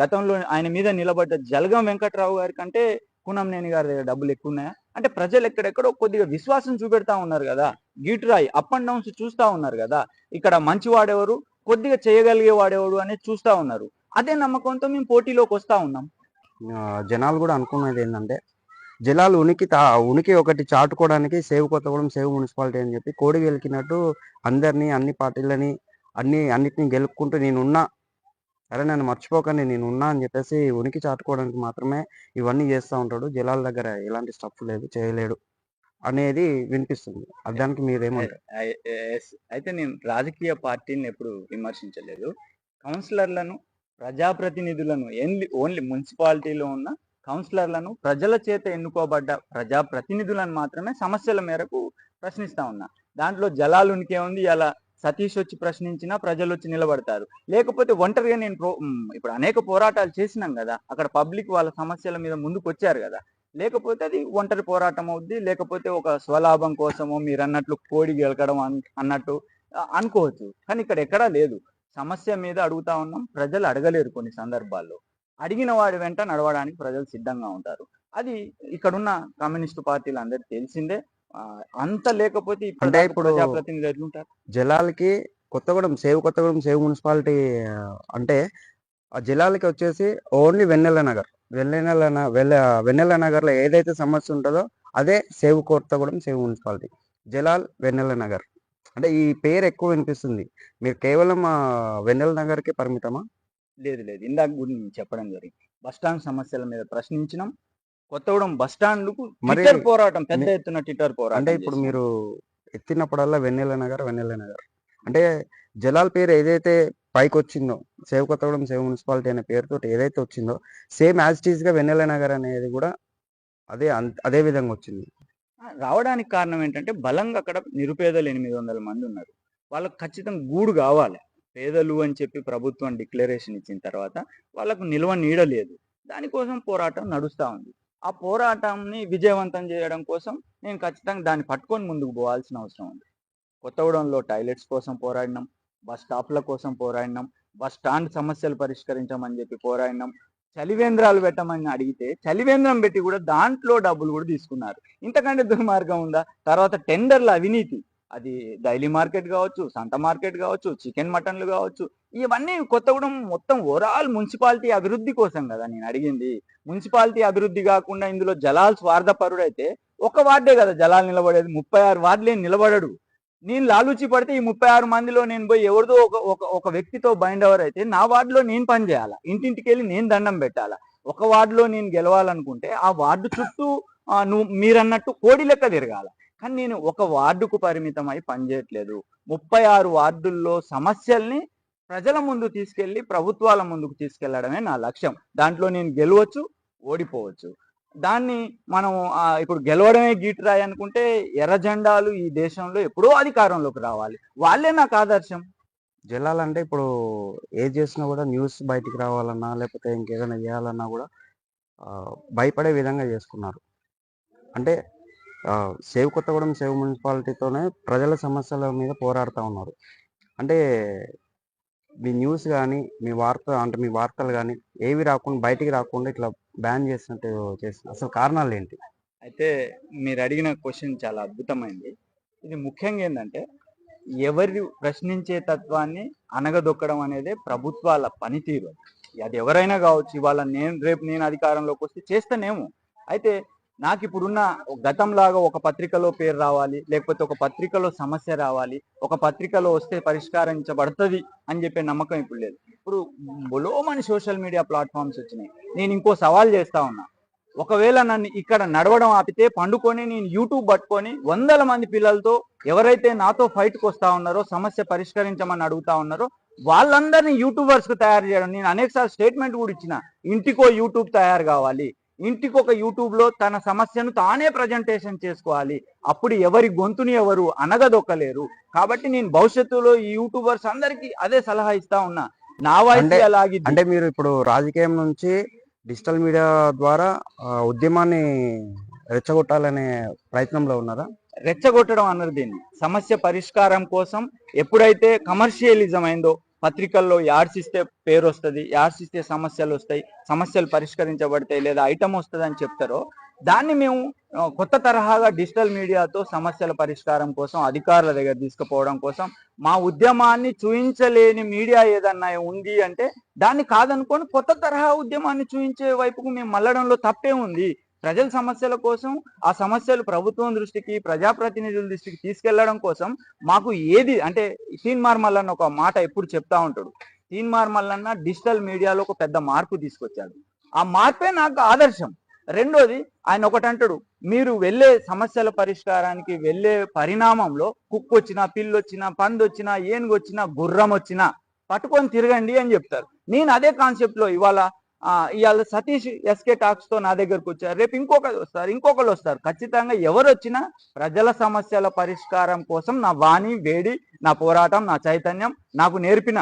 గతంలో ఆయన మీద నిలబడ్డ జలగం వెంకట్రావు గారి కంటే కూనంనేని గారి దగ్గర డబ్బులు ఎక్కువ ఉన్నాయా అంటే ప్రజలు ఎక్కడెక్కడో కొద్దిగా విశ్వాసం చూపెడతా ఉన్నారు కదా. గీటురాయి అప్ అండ్ డౌన్స్ చూస్తా ఉన్నారు కదా. ఇక్కడ మంచివాడెవరు కొద్దిగా చేయగలిగే వాడెవడు అనేది చూస్తా ఉన్నారు. అదే నమ్మకంతో మేము పోటీలోకి వస్తా ఉన్నాం. జనాలు కూడా అనుకున్నది ఏంటంటే జలాలు ఉనికి తా ఉనికి ఒకటి చాటుకోవడానికి సేవ్ కొత్తగూడెం సేవ్ మున్సిపాలిటీ అని చెప్పి కోడి గెలికినట్టు అందరినీ అన్ని పార్టీలని అన్ని అన్నిటిని గెలుపుకుంటూ నేనున్నా అరే నన్ను మర్చిపోకండి నేను ఉన్నా అని చెప్పేసి ఉనికి చాటుకోవడానికి మాత్రమే ఇవన్నీ చేస్తూ ఉంటాడు. జలాల దగ్గర ఎలాంటి స్టఫ్ లేదు చేయలేడు అనేది వినిపిస్తుంది. దానికి మీరేమంటారు? ఎస్. అయితే నేను రాజకీయ పార్టీని ఎప్పుడు విమర్శించలేదు. కౌన్సిలర్లను ప్రజాప్రతినిధులను ఓన్లీ ఓన్లీ మున్సిపాలిటీలో ఉన్న కౌన్సిలర్లను ప్రజల చేత ఎన్నుకోబడ్డ ప్రజాప్రతినిధులను మాత్రమే సమస్యల మేరకు ప్రశ్నిస్తా ఉన్నా. దాంట్లో జలాలు ఉనికి ఉంది అలా సతీష్ వచ్చి ప్రశ్నించినా ప్రజలు వచ్చి నిలబడతారు. లేకపోతే ఒంటరిగా నేను ప్రో- ఇప్పుడు అనేక పోరాటాలు చేసినాం కదా అక్కడ పబ్లిక్ వాళ్ళ సమస్యల మీద ముందుకు వచ్చారు కదా. లేకపోతే అది ఒంటరి పోరాటం అవుద్ది లేకపోతే ఒక స్వలాభం కోసమో మీరు అన్నట్లు కోడి గెలకడం అన్నట్టు అనుకోవచ్చు. కానీ ఇక్కడ ఎక్కడా లేదు. సమస్య మీద అడుగుతా ఉన్నాం ప్రజలు అడగలేరు కొన్ని సందర్భాల్లో. అడిగిన వాడి వెంట నడవడానికి ప్రజలు సిద్ధంగా ఉంటారు. అది ఇక్కడున్న కమ్యూనిస్టు పార్టీలు అందరికి తెలిసిందే అంత లేకపోతే అంటే ఇప్పుడు- ప్రజాప్రతినిధులు ఎట్లుంటారు? జలాలకి Kothagudem save Kothagudem save municipality అంటే ఆ జలాలకి వచ్చేసి ఓన్లీ వెన్నెల నగర్. వెన్నెల వెల్ల వెన్నెల నగర్లో ఏదైతే సమస్య ఉంటుందో అదే save Kothagudem save municipality. Jalal Vennela Nagar. అంటే ఈ పేరు ఎక్కువ వినిపిస్తుంది. మీరు కేవలం వెన్నెల నగర్కి పరిమితమా? లేదు లేదు. ఇందాక కూడా నేను చెప్పడం జరిగింది. బస్ స్టాండ్ సమస్యల మీద ప్రశ్నించినాం. కొత్తగూడెం బస్ స్టాండ్కు మరి ట్విట్టర్ పోరాటం పెద్ద ఎత్తున ట్విట్టర్ పోరాటం అంటే ఇప్పుడు. మీరు ఎత్తినప్పుడల్లా వెన్నెల నగర్ వెన్నెల నగర్. అంటే జలాల్ పేరు ఏదైతే పైకి వచ్చిందో సేవ్ కొత్తగూడెం సేవ్ మున్సిపాలిటీ అనే పేరుతో ఏదైతే వచ్చిందో సేమ్ యాజ్గా వెన్నెల నగర్ అనేది కూడా అదే అదే విధంగా వచ్చింది. రావడానికి కారణం ఏంటంటే బలంగా అక్కడ నిరుపేదలు ఎనిమిది వందల మంది ఉన్నారు. వాళ్ళకు ఖచ్చితంగా గూడు కావాలి. పేదలు అని చెప్పి ప్రభుత్వం డిక్లరేషన్ ఇచ్చిన తర్వాత వాళ్ళకు నిల్వ నీడ లేదు. దానికోసం పోరాటం నడుస్తూ ఉంది. ఆ పోరాటంని విజయవంతం చేయడం కోసం నేను ఖచ్చితంగా దాన్ని పట్టుకొని ముందుకు పోవాల్సిన అవసరం ఉంది. కొత్తగూడెంలో టాయిలెట్స్ కోసం పోరాడినాం. బస్ స్టాప్ల కోసం పోరాడినాం. బస్ స్టాండ్ సమస్యలు పరిష్కరించమని చెప్పి పోరాడినాం. చలివేంద్రాలు పెట్టమని అడిగితే చలివేంద్రం పెట్టి కూడా దాంట్లో డబ్బులు కూడా తీసుకున్నారు. ఇంతకంటే దుర్మార్గం ఉందా? తర్వాత టెండర్ల అవినీతి. అది డైలీ మార్కెట్ కావచ్చు సంత మార్కెట్ కావచ్చు చికెన్ మటన్లు కావచ్చు ఇవన్నీ కొత్తగూడెం మొత్తం ఓవరాల్ మున్సిపాలిటీ అభివృద్ధి కోసం కదా నేను అడిగింది. మున్సిపాలిటీ అభివృద్ధి కాకుండా ఇందులో జలాల్ స్వార్థపరుడైతే ఒక వార్డే కదా జలాలు నిలబడేది ముప్పై ఆరు వార్డులే నిలబడడు. నేను లాలూచి పడితే ఈ ముప్పై ఆరు మందిలో నేను పోయి ఎవరిదో ఒక ఒక ఒక వ్యక్తితో బైండ్ అవర్ అయితే నా వార్డులో నేను పనిచేయాలా ఇంటింటికి వెళ్ళి నేను దండం పెట్టాలా? ఒక వార్డులో నేను గెలవాలనుకుంటే ఆ వార్డు చుట్టూ నువ్వు మీరన్నట్టు కోడి లెక్క తిరగాల? కానీ నేను ఒక వార్డుకు పరిమితమై పనిచేయట్లేదు. ముప్పై ఆరు వార్డుల్లో సమస్యల్ని ప్రజల ముందు తీసుకెళ్ళి ప్రభుత్వాల ముందుకు తీసుకెళ్ళడమే నా లక్ష్యం. దాంట్లో నేను గెలవచ్చు ఓడిపోవచ్చు. దాన్ని మనం ఇప్పుడు గెలవడమే గీటురాయి అనుకుంటే ఎర్ర జెండాలు ఈ దేశంలో ఎప్పుడో అధికారంలోకి రావాలి. వాళ్ళే నాకు ఆదర్శం. జిల్లాలంటే ఇప్పుడు ఏ చేసినా కూడా న్యూస్ బయటికి రావాలన్నా లేకపోతే ఇంకేదైనా చేయాలన్నా కూడా భయపడే విధంగా చేసుకున్నారు. అంటే సేవ్ కొత్తగూడెం సేవ్ మున్సిపాలిటీతోనే ప్రజల సమస్యల మీద పోరాడుతూ ఉన్నారు. అంటే మీ న్యూస్ కానీ మీ వార్త అంటే మీ వార్తలు కానీ ఏవి రాకుండా బయటికి రాకుండా ఇట్లా బ్యాన్ చేసినట్టు చేసిన అసలు కారణాలు ఏంటి? అయితే మీరు అడిగిన క్వశ్చన్ చాలా అద్భుతమైంది. ఇది ముఖ్యంగా ఏంటంటే ఎవరి ప్రశ్నించే తత్వాన్ని అనగదొక్కడం అనేది ప్రభుత్వాల పనితీరు అది ఎవరైనా కావచ్చు ఇవాళ నేను రేపు నేను అధికారంలోకి వస్తే చేస్తానేమో. అయితే నాకు ఇప్పుడున్న గతంలాగా ఒక పత్రికలో పేరు రావాలి లేకపోతే ఒక పత్రికలో సమస్య రావాలి ఒక పత్రికలో వస్తే పరిష్కరించబడుతుంది అని చెప్పే నమ్మకం ఇప్పుడు లేదు. ఇప్పుడు బులోమని సోషల్ మీడియా ప్లాట్ఫామ్స్ వచ్చినాయి. నేను ఇంకో సవాల్ చేస్తా ఉన్నా. ఒకవేళ నన్ను ఇక్కడ నడవడం ఆపితే పండుకొని నేను యూట్యూబ్ పట్టుకొని వందల మంది పిల్లలతో ఎవరైతే నాతో ఫైట్కి వస్తా ఉన్నారో సమస్య పరిష్కరించమని అడుగుతా ఉన్నారో వాళ్ళందరినీ యూట్యూబర్స్కు తయారు చేయడం నేను అనేకసార్లు స్టేట్మెంట్ కూడా ఇచ్చిన ఇంటికో యూట్యూబ్ తయారు కావాలి. ఇంటికి ఒక యూట్యూబ్లో తన సమస్యను తానే ప్రజెంటేషన్ చేసుకోవాలి. అప్పుడు ఎవరి గొంతుని ఎవరు అనగదొక్కలేరు. కాబట్టి నేను భవిష్యత్తులో ఈ యూట్యూబర్స్ అందరికీ అదే సలహా ఇస్తా ఉన్నా. నా వాయిస్ అలాగే అంటే మీరు ఇప్పుడు రాజకీయం నుంచి డిజిటల్ మీడియా ద్వారా ఉద్యమాన్ని రెచ్చగొట్టాలనే ప్రయత్నంలో ఉన్నారా? రెచ్చగొట్టడం అన్నది దీన్ని? సమస్య పరిష్కారం కోసం ఎప్పుడైతే కమర్షియలిజం అయిందో పత్రికల్లో యాడ్స్ ఇస్తే పేరు వస్తుంది యాడ్స్ ఇస్తే సమస్యలు వస్తాయి సమస్యలు పరిష్కరించబడతాయి లేదా ఐటమ్ వస్తుంది అని చెప్తారో దాన్ని మేము కొత్త తరహాగా డిజిటల్ మీడియాతో సమస్యల పరిష్కారం కోసం అధికారుల దగ్గర తీసుకుపోవడం కోసం మా ఉద్యమాన్ని చూయించలేని మీడియా ఏదన్నా ఉంది అంటే దాన్ని కాదనుకొని కొత్త తరహా ఉద్యమాన్ని చూయించే వైపుకు మేము మళ్ళడంలో తప్పే ఉంది. ప్రజల సమస్యల కోసం ఆ సమస్యలు ప్రభుత్వం దృష్టికి ప్రజాప్రతినిధుల దృష్టికి తీసుకెళ్ళడం కోసం మాకు ఏది అంటే తీన్మార్మల్ అన్న ఒక మాట ఎప్పుడు చెప్తా ఉంటాడు. తీన్ మార్మల్ అన్న డిజిటల్ మీడియాలో ఒక పెద్ద మార్పు తీసుకొచ్చాడు. ఆ మార్పే నాకు ఆదర్శం. రెండోది ఆయన ఒకటి అంటాడు మీరు వెళ్ళే సమస్యల పరిష్కారానికి వెళ్ళే పరిణామంలో కుక్కు వచ్చినా పిల్లి వచ్చినా పంది వచ్చినా ఏనుగు వచ్చినా గుర్రం వచ్చినా పట్టుకొని తిరగండి అని చెప్తారు. నేను అదే కాన్సెప్ట్లో ఇవాళ ఇవాళ సతీష్ ఎస్కే టాక్స్తో నా దగ్గరకు వచ్చారు. రేపు ఇంకొకరు వస్తారు. ఇంకొకరు వస్తారు. ఖచ్చితంగా ఎవరు వచ్చినా ప్రజల సమస్యల పరిష్కారం కోసం నా వాణి వేడి నా పోరాటం నా చైతన్యం నాకు నేర్పిన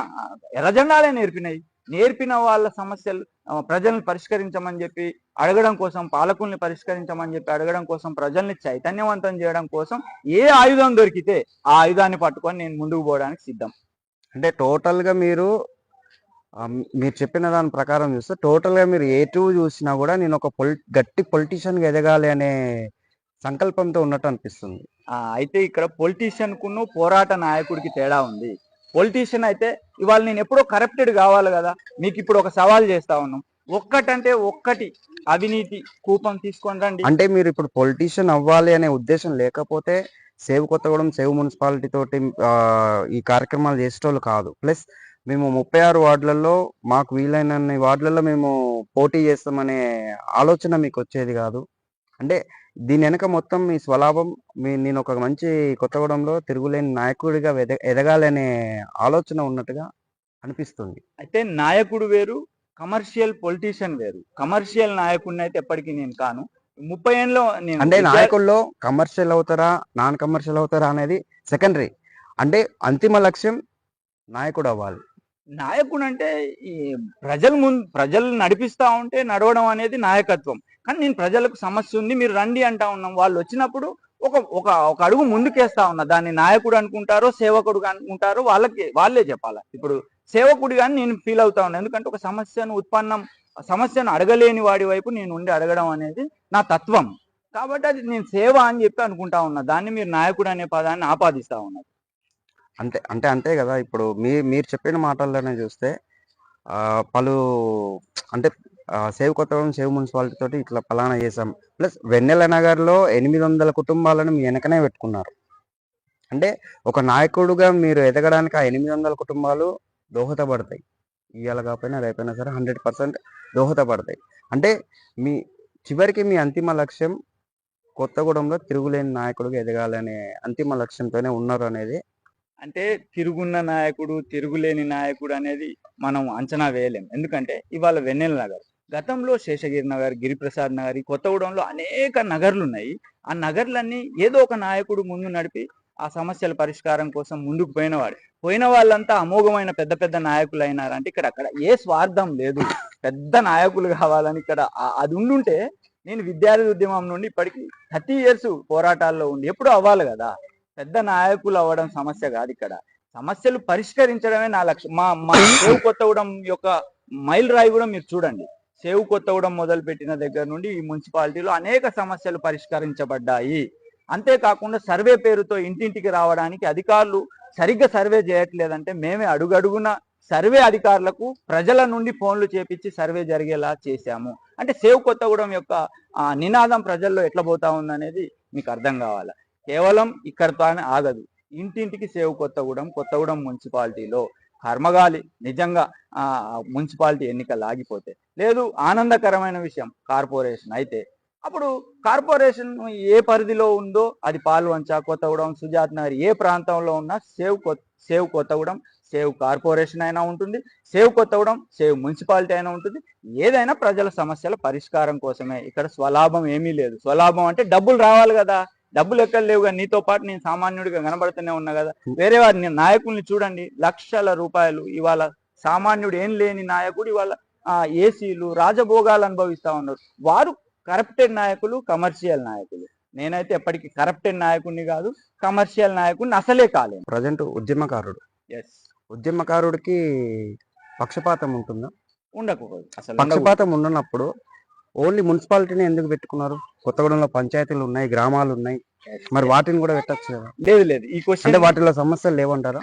ఎర్రజెండాలే నేర్పినాయి. నేర్పిన వాళ్ళ సమస్యలు ప్రజల్ని పరిష్కరించమని చెప్పి అడగడం కోసం పాలకుల్ని పరిష్కరించమని చెప్పి అడగడం కోసం ప్రజల్ని చైతన్యవంతం చేయడం కోసం ఏ ఆయుధం దొరికితే ఆ ఆయుధాన్ని పట్టుకొని నేను ముందుకు పోవడానికి సిద్ధం. అంటే టోటల్గా మీరు మీరు చెప్పిన దాని ప్రకారం చూస్తే టోటల్గా మీరు ఏ టూ చూసినా కూడా నేను ఒక పొలి గట్టి పొలిటీషియన్గా ఎదగాలి అనే సంకల్పంతో ఉన్నట్టు అనిపిస్తుంది. అయితే ఇక్కడ పొలిటీషియన్ కును పోరాట నాయకుడికి తేడా ఉంది. పొలిటీషియన్ అయితే ఇవాళ నేను ఎప్పుడో కరప్టెడ్ కావాలి కదా మీకు ఇప్పుడు ఒక సవాల్ చేస్తా ఉన్నాం. ఒక్కటంటే ఒక్కటి అవినీతి కూపం తీసుకొని రండి. అంటే మీరు ఇప్పుడు పొలిటీషియన్ అవ్వాలి అనే ఉద్దేశం లేకపోతే సేవ్ కొత్తగూడెం సేవ్ మున్సిపాలిటీ తోటి ఈ కార్యక్రమాలు చేసేటోళ్ళు కాదు. ప్లస్ మేము ముప్పై ఆరు వార్డులలో మాకు వీలైనన్ని వార్డులలో మేము పోటీ చేస్తామనే ఆలోచన మీకు వచ్చేది కాదు. అంటే దీని వెనక మొత్తం మీ స్వలాభం మీ నేను ఒక మంచి కొత్తగూడెంలో తిరుగులేని నాయకుడిగా ఎద ఎదగాలి అనే ఆలోచన ఉన్నట్టుగా అనిపిస్తుంది. అయితే నాయకుడు వేరు కమర్షియల్ పొలిటీషియన్ వేరు. కమర్షియల్ నాయకుడిని అయితే ఎప్పటికీ నేను కాను. ముప్పై ఏళ్ళలో నేను అంటే నాయకుల్లో కమర్షియల్ అవుతారా నాన్ కమర్షియల్ అవుతారా అనేది సెకండరీ. అంటే అంతిమ లక్ష్యం నాయకుడు అవ్వాలి. నాయకుడు అంటే ఈ ప్రజల ముందు ప్రజలు నడిపిస్తా ఉంటే నడవడం అనేది నాయకత్వం. కానీ నేను ప్రజలకు సమస్య ఉంది మీరు రండి అంటా ఉన్నాం. వాళ్ళు వచ్చినప్పుడు ఒక ఒక ఒక అడుగు ముందుకేస్తా ఉన్నా. దాన్ని నాయకుడు అనుకుంటారో సేవకుడు అనుకుంటారో వాళ్ళకి వాళ్ళే చెప్పాలి. ఇప్పుడు సేవకుడు కానీ నేను ఫీల్ అవుతా ఉన్నాను ఎందుకంటే ఒక సమస్యను ఉత్పన్నం సమస్యను అడగలేని వాడి వైపు నేను ఉండి అడగడం అనేది నా తత్వం. కాబట్టి అది నేను సేవ అని చెప్పి అనుకుంటా ఉన్నా. దాన్ని మీరు నాయకుడు అనే పదాన్ని ఆపాదిస్తా ఉన్నారు. అంతే అంటే అంతే కదా. ఇప్పుడు మీ మీరు చెప్పిన మాటల్లోనే చూస్తే పలు అంటే సేవ్ కొత్తగూడెం సేవ్ మున్సిపాలిటీ తోటి ఇట్లా పలానా చేసాం ప్లస్ వెన్నెల నగర్లో ఎనిమిది వందల కుటుంబాలను మీ వెనకనే పెట్టుకున్నారు. అంటే ఒక నాయకుడుగా మీరు ఎదగడానికి ఆ ఎనిమిది వందల కుటుంబాలు దోహదపడతాయి. ఇవాళ కాకపోయినా రేపైనా సరే హండ్రెడ్ పర్సెంట్ దోహదపడతాయి. అంటే మీ చివరికి మీ అంతిమ లక్ష్యం కొత్తగూడెంలో తిరుగులేని నాయకుడిగా ఎదగాలనే అంతిమ లక్ష్యంతోనే ఉన్నారు అనేది అంటే తిరుగున్న నాయకుడు తిరుగులేని నాయకుడు అనేది మనం అంచనా వేయలేం. ఎందుకంటే ఇవాళ వెన్నెల నగర్ గతంలో శేషగిరి నగర్ గిరిప్రసాద్ నగర్ ఈ కొత్తగూడెంలో అనేక నగర్లు ఉన్నాయి ఆ నగర్లన్నీ ఏదో ఒక నాయకుడు ముందు నడిపి ఆ సమస్యల పరిష్కారం కోసం ముందుకు పోయినవాడు. పోయిన వాళ్ళంతా అమోఘమైన పెద్ద పెద్ద నాయకులు అయినారంటే ఇక్కడ అక్కడ ఏ స్వార్థం లేదు. పెద్ద నాయకులు కావాలని ఇక్కడ అది ఉండుంటే నేను విద్యార్థి ఉద్యమం నుండి ఇప్పటికి థర్టీ ఇయర్స్ పోరాటాల్లో ఉండి ఎప్పుడు అవ్వాలి కదా. పెద్ద నాయకులు అవ్వడం సమస్య కాదు ఇక్కడ. సమస్యలు పరిష్కరించడమే నా లక్ష్యం మా మా సేవ్ కొత్తగూడెం యొక్క మైల్ రాయి కూడా మీరు చూడండి. సేవ్ కొత్తగూడెం మొదలు పెట్టిన దగ్గర నుండి ఈ మున్సిపాలిటీలో అనేక సమస్యలు పరిష్కరించబడ్డాయి. అంతేకాకుండా సర్వే పేరుతో ఇంటింటికి రావడానికి అధికారులు సరిగ్గా సర్వే చేయట్లేదంటే మేమే అడుగడుగున సర్వే అధికారులకు ప్రజల నుండి ఫోన్లు చేపించి సర్వే జరిగేలా చేశాము. అంటే సేవ్ కొత్తగూడెం యొక్క నినాదం ప్రజల్లో ఎట్లా పోతా ఉందనేది మీకు అర్థం కావాలి? కేవలం ఇక్కడతోనే ఆగదు. ఇంటింటికి సేవ్ కొత్తగూడెం కొత్తగూడెం మున్సిపాలిటీలో కర్మగాలి నిజంగా ఆ మున్సిపాలిటీ ఎన్నికలు ఆగిపోతే లేదు ఆనందకరమైన విషయం కార్పొరేషన్ అయితే. అప్పుడు కార్పొరేషన్ ఏ పరిధిలో ఉందో అది పాల్వంచ కొత్తగూడెం సుజాత్ నగర్ ఏ ప్రాంతంలో ఉన్నా సేవ్ కొ- సేవ్ కొత్తగూడెం సేవ్ కార్పొరేషన్ అయినా ఉంటుంది. సేవ్ కొత్తగూడెం సేవ్ మున్సిపాలిటీ అయినా ఉంటుంది. ఏదైనా ప్రజల సమస్యల పరిష్కారం కోసమే. ఇక్కడ స్వలాభం ఏమీ లేదు. స్వలాభం అంటే డబ్బులు రావాలి కదా. డబ్బులు ఎక్కడ లేవు కదా నీతో పాటు నేను సామాన్యుడిగా కనబడుతూనే ఉన్నా కదా. వేరే వారి నాయకుల్ని చూడండి. లక్షల రూపాయలు ఇవాళ సామాన్యుడు ఏం లేని నాయకుడు ఇవాళ ఏసీలు రాజభోగాలు అనుభవిస్తా ఉన్నారు. వారు కరప్టెడ్ నాయకులు కమర్షియల్ నాయకులు. నేనైతే ఎప్పటికీ కరప్టెడ్ నాయకుడిని కాదు కమర్షియల్ నాయకుడిని అసలే కాలేను. ప్రజెంట్ ఉద్యమకారుడు. ఎస్ ఉద్యమకారుడికి పక్షపాతం ఉంటుందా? ఉండకూడదు అసలు. పక్షపాతం ఉండనప్పుడు ఓన్లీ మున్సిపాలిటీని ఎందుకు పెట్టుకున్నారు? కొత్తగూడెంలో పంచాయతీలు ఉన్నాయి గ్రామాలు ఉన్నాయి. మరి వాటిని కూడా పెట్టచ్చు కదా? లేదు లేదు. ఈ క్వశ్చన్ అంటే వాటిలో సమస్యలు లేవంటారా?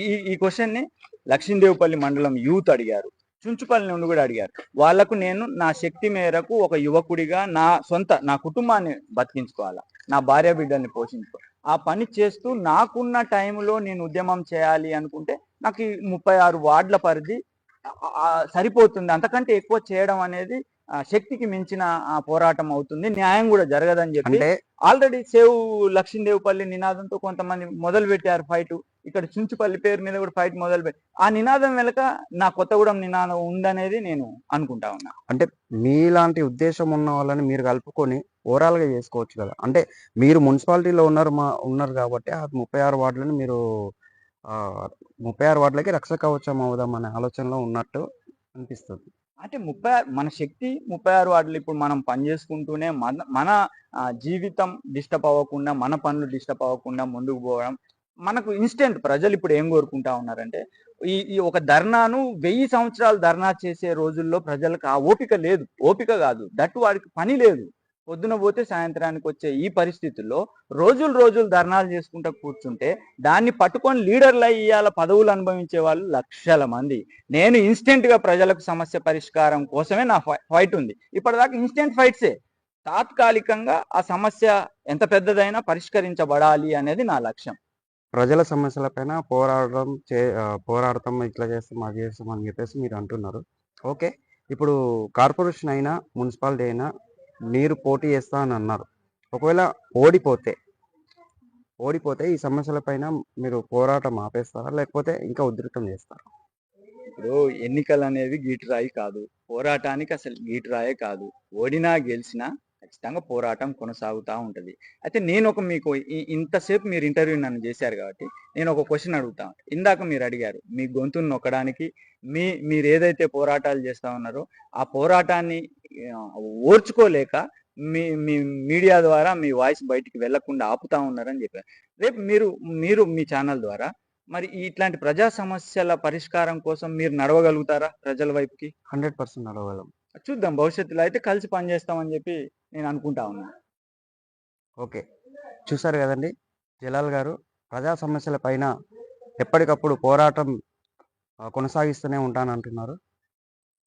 ఈ ఈ క్వశ్చన్ని లక్ష్మీదేవిపల్లి మండలం యూత్ అడిగారు. చుంచుపల్లి నుండి కూడా అడిగారు. వాళ్ళకు నేను నా శక్తి మేరకు ఒక యువకుడిగా నా సొంత నా కుటుంబాన్ని బతికించుకోవాలా? నా భార్య బిడ్డల్ని పోషించుకో. ఆ పని చేస్తూ నాకున్న టైంలో నేను ఉద్యమం చేయాలి అనుకుంటే నాకు ఈ ముప్పై ఆరు వార్డుల పరిధి సరిపోతుంది. అంతకంటే ఎక్కువ చేయడం అనేది శక్తికి మించిన ఆ, పోరాటం అవుతుంది. న్యాయం కూడా జరగదని చెప్పి ఆల్రెడీ సేవ్ లక్ష్మీదేవిపల్లి నినాదంతో కొంతమంది మొదలు పెట్టారు ఫైట్. ఇక్కడ చుంచుపల్లి పేరు మీద కూడా ఫైట్ మొదలు పెట్టి ఆ నినాదం వెనుక నా కొత్తగూడెం నినాదం ఉందనేది నేను అనుకుంటా ఉన్నా. అంటే మీలాంటి ఉద్దేశం ఉన్న వాళ్ళని మీరు కలుపుకొని ఓవరాల్గా చేసుకోవచ్చు కదా. అంటే మీరు మున్సిపాలిటీలో ఉన్నారు మా ఉన్నారు కాబట్టి ఆ ముప్పై ఆరు వార్డులను మీరు ఆ ముప్పై ఆరు వార్డులకి రక్ష కవచం అవుదాం అనే ఆలోచనలో ఉన్నట్టు అనిపిస్తుంది. అంటే ముప్పై ఆరు మన శక్తి ముప్పై ఆరు వార్డులు ఇప్పుడు మనం పని చేసుకుంటూనే మన మన జీవితం డిస్టర్బ్ అవ్వకుండా మన పనులు డిస్టర్బ్ అవ్వకుండా ముందుకు పోవడం. మనకు ఇన్స్టెంట్ ప్రజలు ఇప్పుడు ఏం కోరుకుంటా ఉన్నారంటే ఈ ఈ ఒక ధర్నాను వెయ్యి సంవత్సరాలు ధర్నా చేసే రోజుల్లో ప్రజలకు ఆ ఓపిక లేదు. ఓపిక కాదు. దట్టు వాడికి పని లేదు. పొద్దున పోతే సాయంత్రానికి వచ్చే ఈ పరిస్థితుల్లో రోజులు రోజులు ధర్నాలు చేసుకుంటూ కూర్చుంటే దాన్ని పట్టుకొని లీడర్లు అయ్యాల పదవులు అనుభవించే వాళ్ళు లక్షల మంది. నేను ఇన్స్టెంట్గా ప్రజలకు సమస్య పరిష్కారం కోసమే నా ఫై- ఫైట్ ఉంది. ఇప్పటిదాకా ఇన్స్టెంట్ ఫైట్సే. తాత్కాలికంగా ఆ సమస్య ఎంత పెద్దదైనా పరిష్కరించబడాలి అనేది నా లక్ష్యం. ప్రజల సమస్యలపైన పోరాడడం చే పోరాడతాం ఇట్లా చేస్తాం అది చేస్తాం అని చెప్పేసి మీరు అంటున్నారు. ఓకే. ఇప్పుడు కార్పొరేషన్ అయినా మున్సిపాలిటీ అయినా మీరు పోటీ చేస్తా అని అన్నారు. ఒకవేళ ఓడిపోతే ఓడిపోతే ఈ సమస్యలపైన మీరు పోరాటం ఆపేస్తారా? లేకపోతే ఇంకా ఉధృతం చేస్తారా? ఇప్పుడు ఎన్నికలు అనేవి గీటురాయి కాదు. పోరాటానికి అసలు గీటురాయే కాదు. ఓడినా గెలిచినా ఖచ్చితంగా పోరాటం కొనసాగుతూ ఉంటుంది. అయితే నేను ఒక మీకు ఈ- ఇంతసేపు మీరు ఇంటర్వ్యూ నన్ను చేశారు కాబట్టి నేను ఒక క్వశ్చన్ అడుగుతా. ఇందాక మీరు అడిగారు మీ గొంతును నొక్కడానికి మీ మీరు ఏదైతే పోరాటాలు చేస్తా ఉన్నారో ఆ పోరాటాన్ని ఓర్చుకోలేక మీ మీ మీడియా ద్వారా మీ వాయిస్ బయటికి వెళ్ళకుండా ఆపుతా ఉన్నారని చెప్పారు. రేపు మీరు మీరు మీ ఛానల్ ద్వారా మరి ఇట్లాంటి ప్రజా సమస్యల పరిష్కారం కోసం మీరు నడవగలుగుతారా ప్రజల వైపుకి? హండ్రెడ్ పర్సెంట్ అడగలం చూద్దాం భవిష్యత్తులో అయితే కలిసి పనిచేస్తామని చెప్పి నేను అనుకుంటా ఉన్నా. ఓకే. చూసారు కదండి జలాల్ గారు ప్రజా సమస్యల పైన ఎప్పటికప్పుడు పోరాటం కొనసాగిస్తూనే ఉంటానంటున్నారు.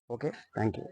ఓకే. Thank you